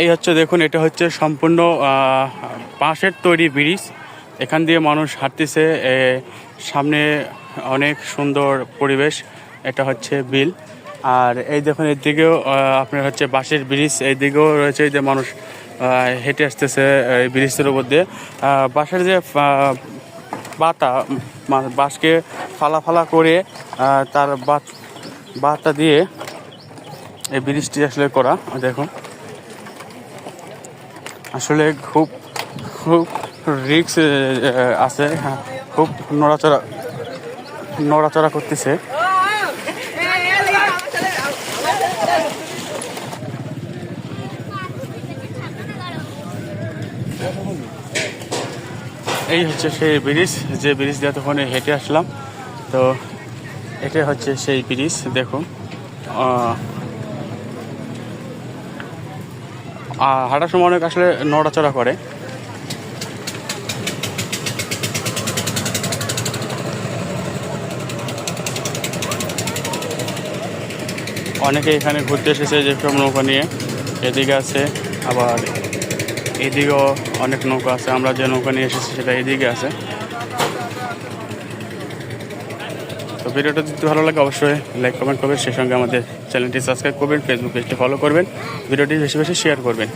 এই হচ্ছে দেখুন এটা হচ্ছে সম্পূর্ণ বাঁশের তৈরি ব্রিজ। এখান দিয়ে মানুষ হাঁটতেছে সামনে অনেক সুন্দর পরিবেশ এটা হচ্ছে বিল। আর এই দেখুন এদিকেও আহ, আপনার হচ্ছে বাঁশের ব্রিজ এইদিকেও রয়েছে যে মানুষ হেঁটে আসতেছে এই ব্রিজের উপর দিয়ে। বাঁশের যে বাতা মানে বাঁশকে ফালা ফালা করে তার বাতা দিয়ে এই ব্রিজটি আসলে করা দেখুন। আসলে খুব খুব রিক্স আছে হ্যাঁ, খুব নড়াচড়া নড়াচড়া করতেছে। এই হচ্ছে সেই ব্রিজ যে ব্রিজ দিয়ে তখন হেঁটে আসলাম। তো এটা হচ্ছে সেই ব্রিজ দেখুন। আহ, হাঁটার সময় অনেক আসলে নড়াচড়া করে। অনেকে এখানে ঘুরতে এসেছে যেসব নৌকা নিয়ে। এদিকে আছে আবার এদিকেও অনেক নৌকা আছে। আমরা যে নৌকা নিয়ে এসেছি সেটা এদিকে আছে। তো ভিডিওটা যদি ভালো লাগে, অবশ্যই লাইক কমেন্ট করবেন। সেই সঙ্গে আমাদের চ্যানেলটি সাবস্ক্রাইব করবেন ফেসবুক পেজটি ফলো করবেন। ভিডিওটি বেশি বেশি শেয়ার করবেন।